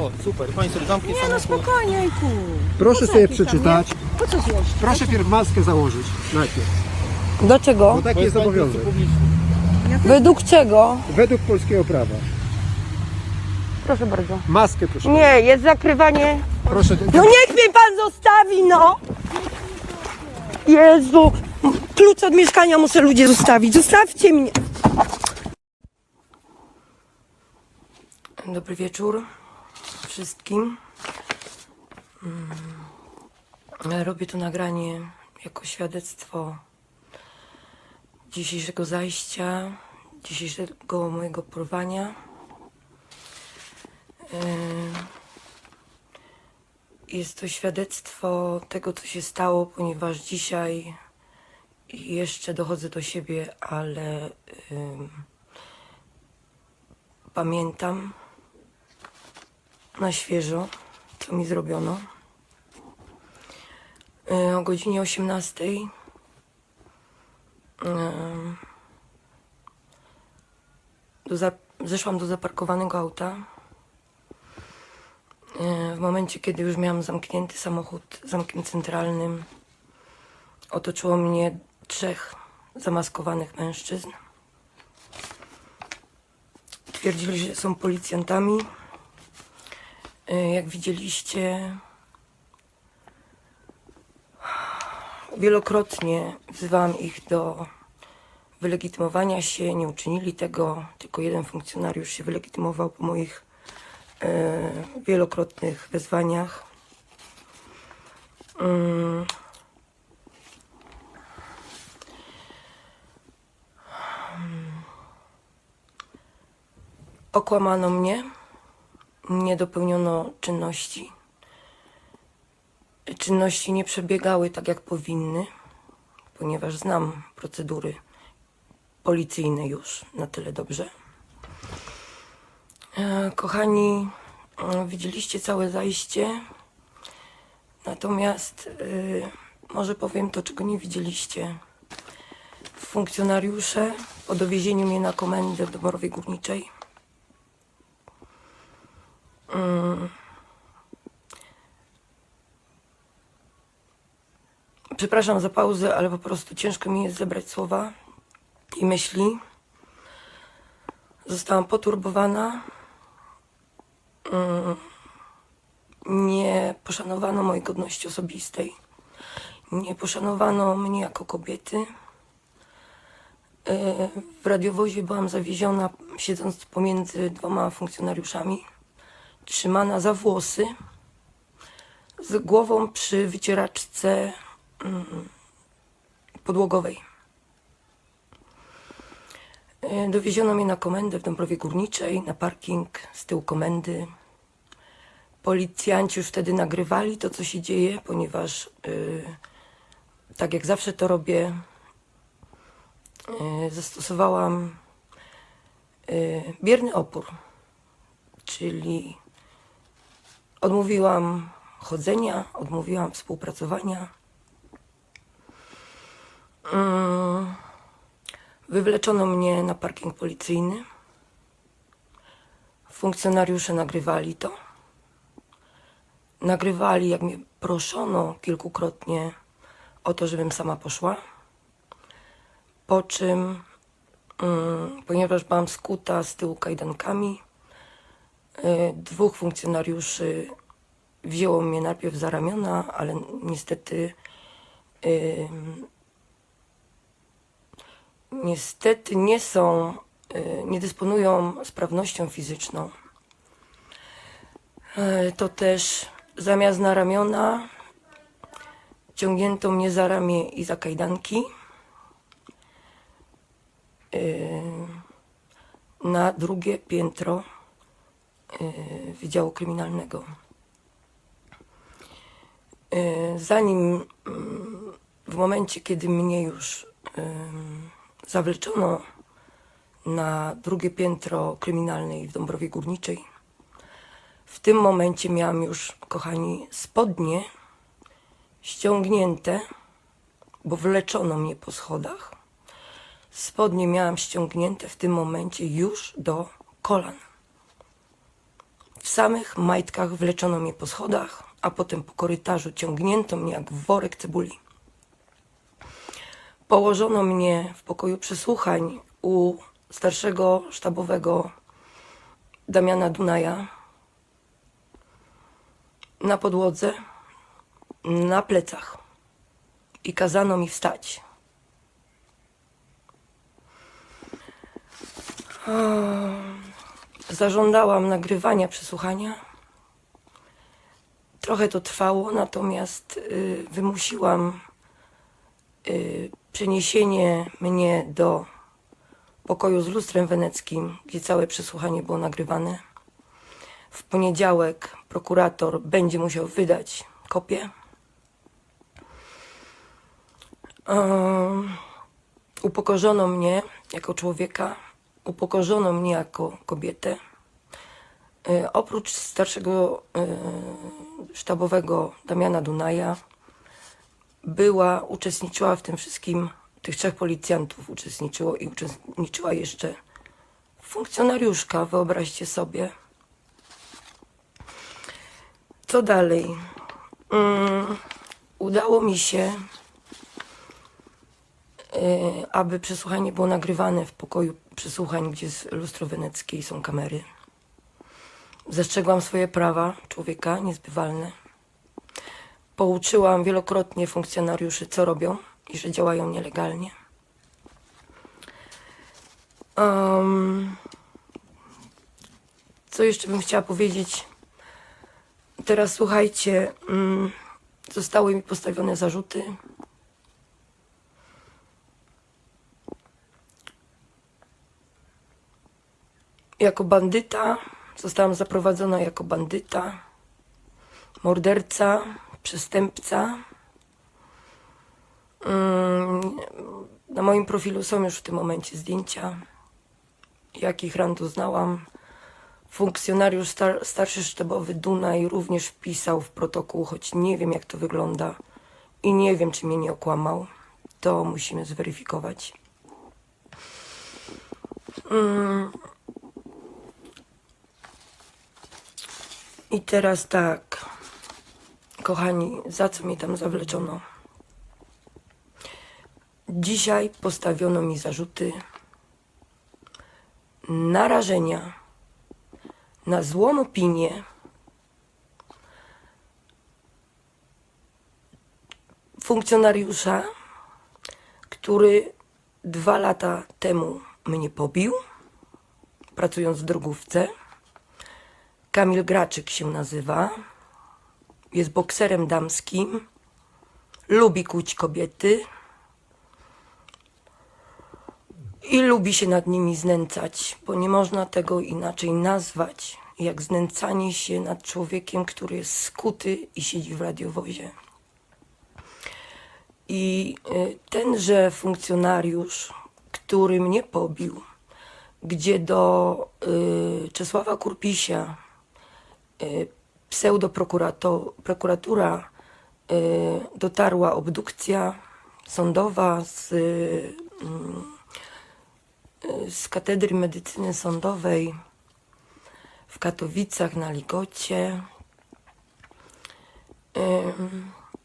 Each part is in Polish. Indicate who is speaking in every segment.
Speaker 1: O, super, pani sobie zamknie
Speaker 2: Nie no
Speaker 1: samochód.
Speaker 2: spokojnie, Jejku.
Speaker 3: Proszę sobie
Speaker 2: jakieś tam,
Speaker 3: przeczytać.
Speaker 2: nie? Po co?
Speaker 3: Proszę pierw maskę założyć najpierw,
Speaker 4: Do czego?
Speaker 3: bo taki jest obowiązek.
Speaker 4: Według czego?
Speaker 3: Według polskiego prawa.
Speaker 4: Proszę bardzo.
Speaker 3: Maskę proszę.
Speaker 4: Nie, jest zakrywanie.
Speaker 3: Proszę.
Speaker 4: No niech mnie pan zostawi, no! Jezu, klucz od mieszkania muszę ludzie zostawić. Zostawcie mnie. Dobry wieczór wszystkim. Mm, Robię to nagranie jako świadectwo dzisiejszego zajścia, dzisiejszego mojego porwania. Jest to świadectwo tego, co się stało, ponieważ dzisiaj jeszcze dochodzę do siebie, ale pamiętam na świeżo, co mi zrobiono. Y, o godzinie 18 ym, do zeszłam do zaparkowanego auta. E, W momencie, kiedy już miałam zamknięty samochód zamkiem centralnym, otoczyło mnie trzech zamaskowanych mężczyzn. Twierdzili, że są policjantami. E, Jak widzieliście, wielokrotnie wzywałam ich do wylegitymowania się. Nie uczynili tego, tylko jeden funkcjonariusz się wylegitymował po moich e, wielokrotnych wezwaniach. Mm. Okłamano mnie, nie dopełniono czynności. Czynności nie przebiegały tak, jak powinny, ponieważ znam procedury policyjne już na tyle dobrze. E, Kochani, e, widzieliście całe zajście, natomiast e, może powiem to, czego nie widzieliście. Funkcjonariusze po dowiezieniu mnie na komendę w Doborowej Górniczej mm, Przepraszam za pauzę, ale po prostu ciężko mi jest zebrać słowa i myśli. Zostałam poturbowana. Mm, Nie poszanowano mojej godności osobistej. Nie poszanowano mnie jako kobiety. E, W radiowozie byłam zawieziona, siedząc pomiędzy dwoma funkcjonariuszami, trzymana za włosy, z głową przy wycieraczce mm, podłogowej. E, Dowieziono mnie na komendę w Dąbrowie Górniczej, na parking z tyłu komendy. Policjanci już wtedy nagrywali to, co się dzieje, ponieważ y, tak jak zawsze to robię, y, zastosowałam y, bierny opór, czyli odmówiłam chodzenia, odmówiłam współpracowania. Mm. Wywleczono mnie na parking policyjny. Funkcjonariusze nagrywali to. Nagrywali, jak mnie proszono kilkukrotnie o to, żebym sama poszła. Po czym, mm, ponieważ byłam skuta z tyłu kajdankami, dwóch funkcjonariuszy wzięło mnie najpierw za ramiona, ale niestety niestety nie są, y, nie dysponują sprawnością fizyczną. E, To też zamiast na ramiona ciągnięto mnie za ramię i za kajdanki na drugie piętro Wydziału Kryminalnego. Y, Zanim mm, w momencie, kiedy mnie już zawleczono na drugie piętro kryminalnej w Dąbrowie Górniczej. W tym momencie miałam już, kochani, spodnie ściągnięte, bo wleczono mnie po schodach. Spodnie miałam ściągnięte w tym momencie już do kolan. W samych majtkach wleczono mnie po schodach, a potem po korytarzu ciągnięto mnie jak worek cebuli. Położono mnie w pokoju przesłuchań u starszego sztabowego Damiana Dunaja na podłodze, na plecach i kazano mi wstać. Zażądałam nagrywania przesłuchania. Trochę to trwało, natomiast y, wymusiłam y, przeniesienie mnie do pokoju z lustrem weneckim, gdzie całe przesłuchanie było nagrywane. W poniedziałek prokurator będzie musiał wydać kopię. Upokorzono mnie jako człowieka, upokorzono mnie jako kobietę. E, oprócz starszego e, sztabowego Damiana Dunaja, była, uczestniczyła w tym wszystkim, tych trzech policjantów uczestniczyło i uczestniczyła jeszcze funkcjonariuszka, wyobraźcie sobie. Co dalej? Mm, udało mi się, aby przesłuchanie było nagrywane w pokoju przesłuchań, gdzie jest lustro weneckie i są kamery. Zastrzegłam swoje prawa człowieka niezbywalne. Pouczyłam wielokrotnie funkcjonariuszy, co robią i że działają nielegalnie. Um, co jeszcze bym chciała powiedzieć? Teraz słuchajcie, mm, zostały mi postawione zarzuty. Jako bandyta zostałam zaprowadzona jako bandyta, morderca, przestępca. Mm, Na moim profilu są już w tym momencie zdjęcia, jakich ran doznałam. Funkcjonariusz star, starszy sztabowy Dunaj również wpisał w protokół, choć nie wiem jak to wygląda i nie wiem czy mnie nie okłamał. To musimy zweryfikować. Mm. I teraz tak, kochani, za co mnie tam zawleczono? Dzisiaj postawiono mi zarzuty narażenia na złą opinię funkcjonariusza, który dwa lata temu mnie pobił, pracując w drogówce. Kamil Graczyk się nazywa. Jest bokserem damskim. Lubi kłuć kobiety. I lubi się nad nimi znęcać, bo nie można tego inaczej nazwać, jak znęcanie się nad człowiekiem, który jest skuty i siedzi w radiowozie. I y, tenże funkcjonariusz, który mnie pobił, gdzie do y, Czesława Kurpisia, pseudoprokuratura, y, dotarła obdukcja sądowa z, y, z Katedry Medycyny Sądowej w Katowicach na Ligocie.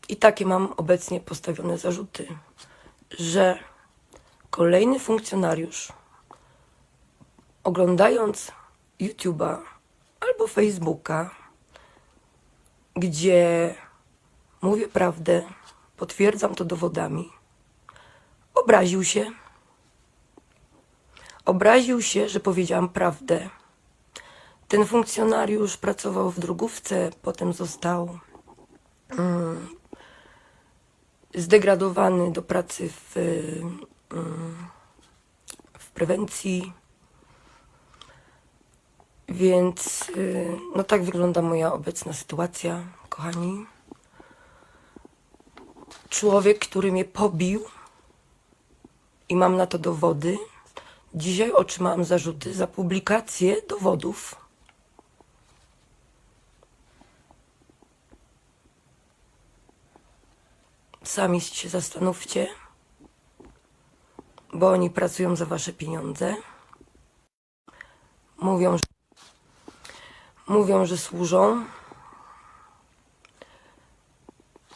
Speaker 4: I takie mam obecnie postawione zarzuty, że kolejny funkcjonariusz, oglądając YouTube'a albo Facebooka, gdzie mówię prawdę, potwierdzam to dowodami, obraził się. Obraził się, że powiedziałam prawdę. Ten funkcjonariusz pracował w drogówce, potem został mm, zdegradowany do pracy w, mm, w prewencji. Więc y, no tak wygląda moja obecna sytuacja, kochani. Człowiek, który mnie pobił i mam na to dowody. Dzisiaj otrzymałam zarzuty za publikację dowodów. Sami się zastanówcie, bo oni pracują za wasze pieniądze. Mówią, że Mówią, że służą.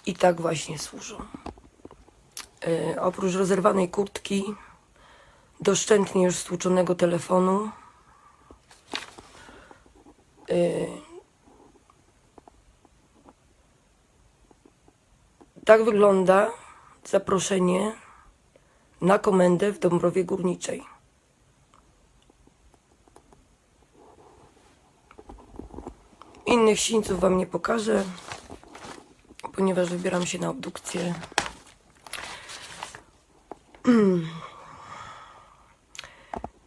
Speaker 4: I tak właśnie służą. E, oprócz rozerwanej kurtki, doszczętnie już stłuczonego telefonu, e, tak wygląda zaproszenie na komendę w Dąbrowie Górniczej. Innych sińców wam nie pokażę, ponieważ wybieram się na obdukcję.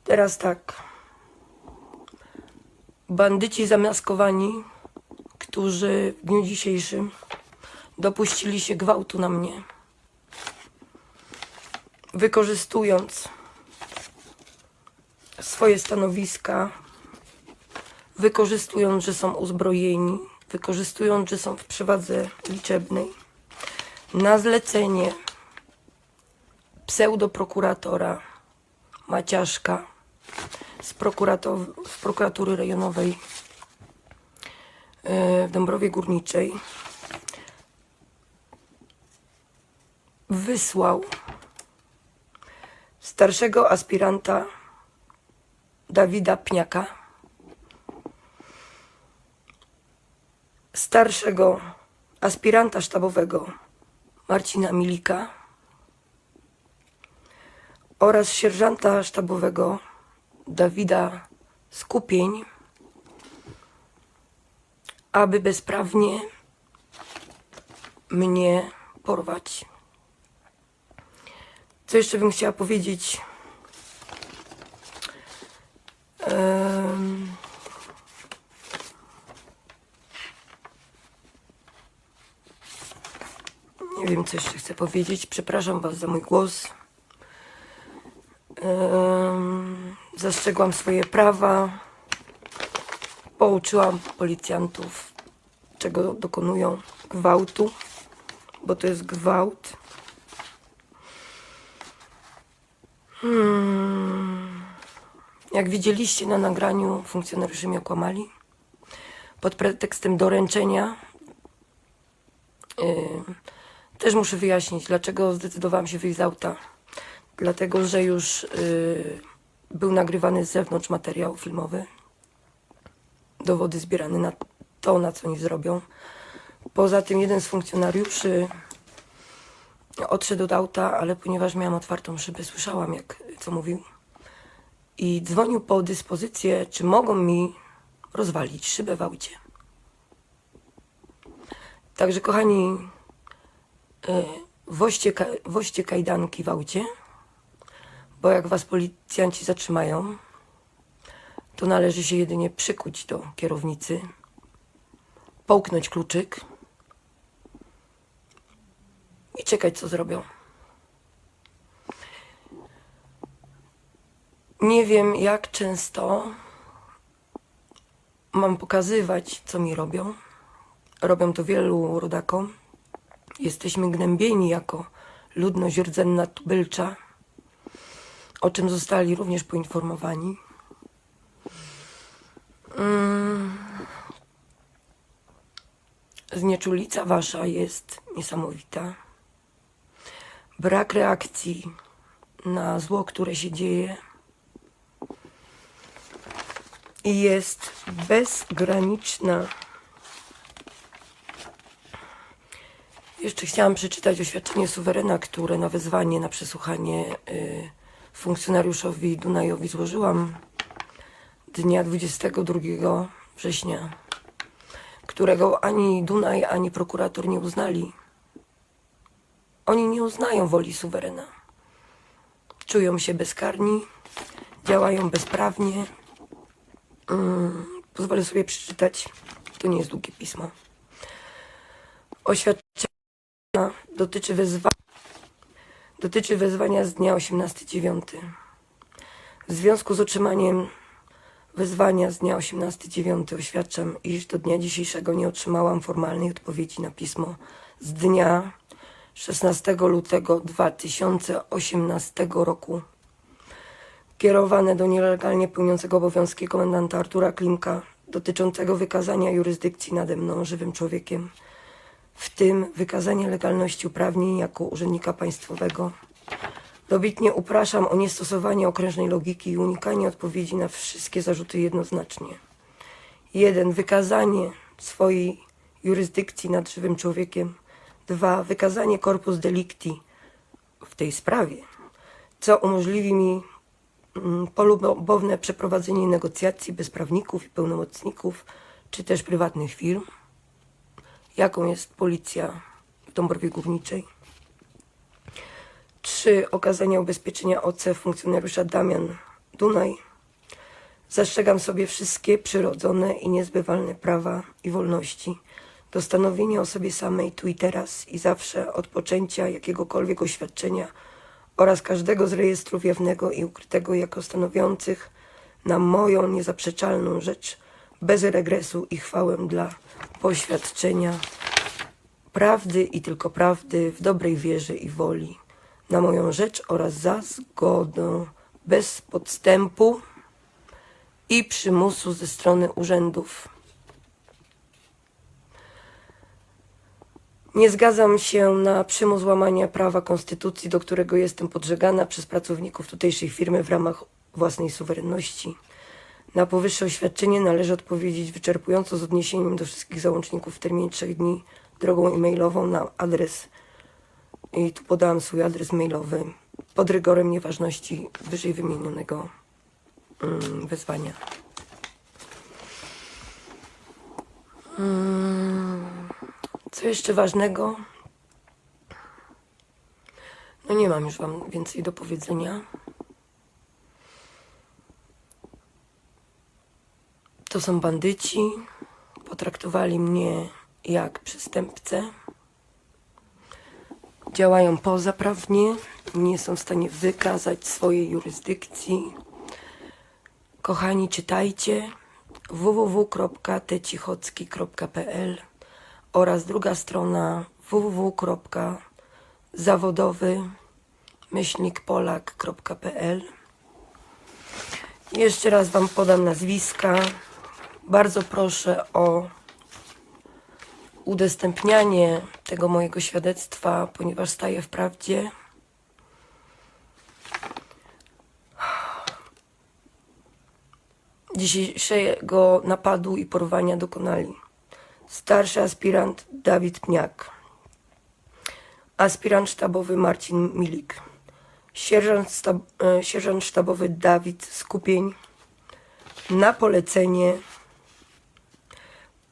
Speaker 4: Teraz tak. Bandyci zamaskowani, którzy w dniu dzisiejszym dopuścili się gwałtu na mnie, wykorzystując swoje stanowiska, wykorzystując, że są uzbrojeni, wykorzystując, że są w przewadze liczebnej, na zlecenie pseudoprokuratora Maciaszka z, z prokuratury rejonowej e, w Dąbrowie Górniczej wysłał starszego aspiranta Dawida Pniaka, starszego aspiranta sztabowego Marcina Milika oraz sierżanta sztabowego Dawida Skupień, aby bezprawnie mnie porwać. Co jeszcze bym chciała powiedzieć? Nie wiem, co jeszcze chcę powiedzieć. Przepraszam Was za mój głos. Zastrzegłam swoje prawa. Pouczyłam policjantów, czego dokonują gwałtu, bo to jest gwałt. Hmm. Jak widzieliście na nagraniu, funkcjonariusze mnie okłamali. Pod pretekstem doręczenia Yy, też muszę wyjaśnić, dlaczego zdecydowałam się wyjść z auta. Dlatego, że już yy, był nagrywany z zewnątrz materiał filmowy. Dowody zbierane na to, na co oni zrobią. Poza tym jeden z funkcjonariuszy odszedł od auta, ale ponieważ miałam otwartą szybę, słyszałam, jak co mówił. I dzwonił po dyspozycję, czy mogą mi rozwalić szybę w aucie. Także kochani, woźcie, ka- woźcie kajdanki w aucie, bo jak was policjanci zatrzymają, to należy się jedynie przykuć do kierownicy, połknąć kluczyk i czekać, co zrobią. Nie wiem, jak często mam pokazywać, co mi robią. Robią to wielu rodakom. Jesteśmy gnębieni jako ludność rdzenna tubylcza, o czym zostali również poinformowani. Mm. Znieczulica wasza jest niesamowita. Brak reakcji na zło, które się dzieje, jest bezgraniczna. Jeszcze chciałam przeczytać oświadczenie suwerena, które na wezwanie na przesłuchanie y, funkcjonariuszowi Dunajowi złożyłam dnia 22 września, którego ani Dunaj, ani prokurator nie uznali. Oni nie uznają woli suwerena. Czują się bezkarni, działają bezprawnie. Mm, pozwolę sobie przeczytać. To nie jest długie pismo. Oświadczenie dotyczy wezwania, dotyczy wezwania z dnia 18.9. W związku z otrzymaniem wezwania z dnia 18.9 oświadczam, iż do dnia dzisiejszego nie otrzymałam formalnej odpowiedzi na pismo z dnia 16 lutego 2018 roku kierowane do nielegalnie pełniącego obowiązki komendanta Artura Klimka dotyczącego wykazania jurysdykcji nade mną, żywym człowiekiem, w tym wykazanie legalności uprawnień jako urzędnika państwowego. Dobitnie upraszam o niestosowanie okrężnej logiki i unikanie odpowiedzi na wszystkie zarzuty jednoznacznie. 1. Wykazanie swojej jurysdykcji nad żywym człowiekiem. 2. Wykazanie corpus delicti w tej sprawie, co umożliwi mi mm, polubowne przeprowadzenie negocjacji bez prawników i pełnomocników, czy też prywatnych firm, jaką jest policja w Dąbrowie Górniczej. 3. Okazanie ubezpieczenia OC funkcjonariusza Damian Dunaj. Zastrzegam sobie wszystkie przyrodzone i niezbywalne prawa i wolności do stanowienia o sobie samej tu i teraz i zawsze od poczęcia jakiegokolwiek oświadczenia oraz każdego z rejestrów jawnego i ukrytego jako stanowiących na moją niezaprzeczalną rzecz bez regresu i chwałę dla poświadczenia prawdy i tylko prawdy w dobrej wierze i woli na moją rzecz oraz za zgodę bez podstępu i przymusu ze strony urzędów. Nie zgadzam się na przymus łamania prawa konstytucji, do którego jestem podżegana przez pracowników tutejszej firmy w ramach własnej suwerenności. Na powyższe oświadczenie należy odpowiedzieć wyczerpująco z odniesieniem do wszystkich załączników w terminie trzech dni drogą e-mailową na adres i tu podałam swój adres mailowy pod rygorem nieważności wyżej wymienionego mm, wezwania. Mm, Co jeszcze ważnego? No nie mam już wam więcej do powiedzenia. To są bandyci. Potraktowali mnie jak przestępcę działają pozaprawnie, nie są w stanie wykazać swojej jurysdykcji. Kochani, czytajcie www.tecichocki.pl oraz druga strona www.zawodowy-polak.pl Jeszcze raz Wam podam nazwiska. Bardzo proszę o udostępnianie tego mojego świadectwa, ponieważ staję w prawdzie. Dzisiejszego napadu i porwania dokonali starszy aspirant Dawid Pniak, aspirant sztabowy Marcin Milik, sierżant, stab, e, sierżant sztabowy Dawid Skupień, na polecenie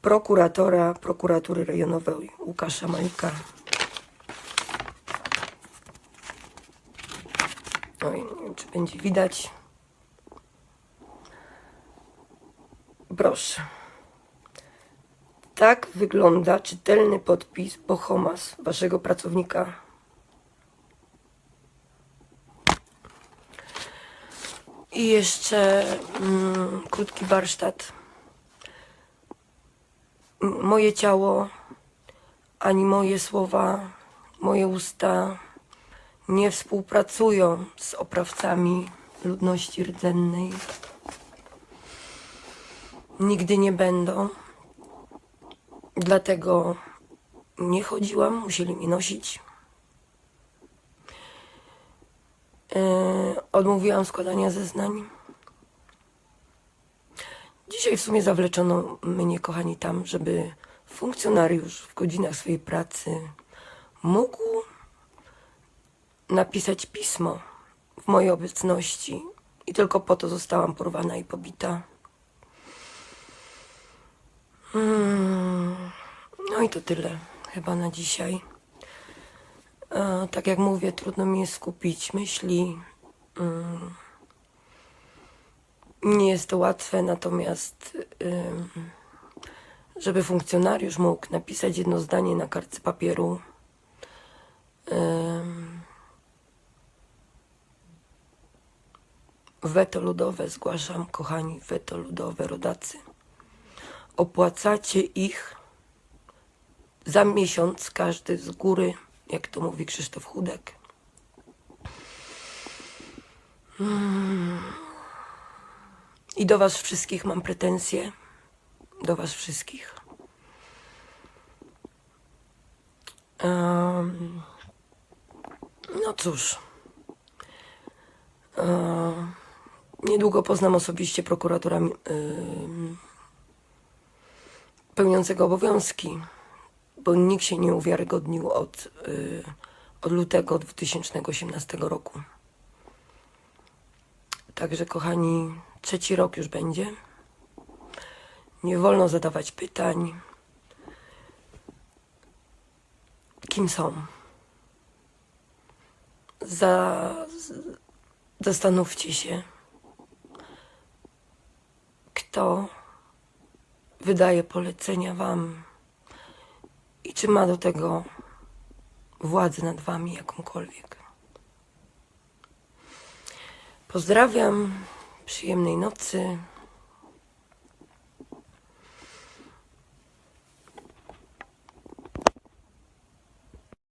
Speaker 4: prokuratora prokuratury rejonowej Łukasza Malika. Oj, nie wiem, czy będzie widać. Proszę. Tak wygląda czytelny podpis Bohomas, waszego pracownika. I jeszcze mm, krótki warsztat moje ciało, ani moje słowa, moje usta nie współpracują z oprawcami ludności rdzennej. Nigdy nie będą. Dlatego nie chodziłam, musieli mi nosić. Yy, odmówiłam składania zeznań. Dzisiaj w sumie zawleczono mnie, kochani, tam, żeby funkcjonariusz w godzinach swojej pracy mógł napisać pismo w mojej obecności i tylko po to zostałam porwana i pobita. Mm, No i to tyle chyba na dzisiaj. E, Tak jak mówię, trudno mi jest skupić myśli. Mm, Nie jest to łatwe, natomiast żeby funkcjonariusz mógł napisać jedno zdanie na kartce papieru, weto ludowe zgłaszam, kochani, weto ludowe rodacy. Opłacacie ich za miesiąc każdy z góry, jak to mówi Krzysztof Chudek. I do Was wszystkich mam pretensje, do Was wszystkich. Em, no cóż. Em, niedługo poznam osobiście prokuratora em, pełniącego obowiązki, bo nikt się nie uwiarygodnił od, y, od lutego 2018 roku. Także, kochani, trzeci rok już będzie. Nie wolno zadawać pytań. Kim są? Za, zastanówcie się, kto wydaje polecenia Wam i czy ma do tego władzę nad Wami jakąkolwiek. Pozdrawiam, przyjemnej nocy.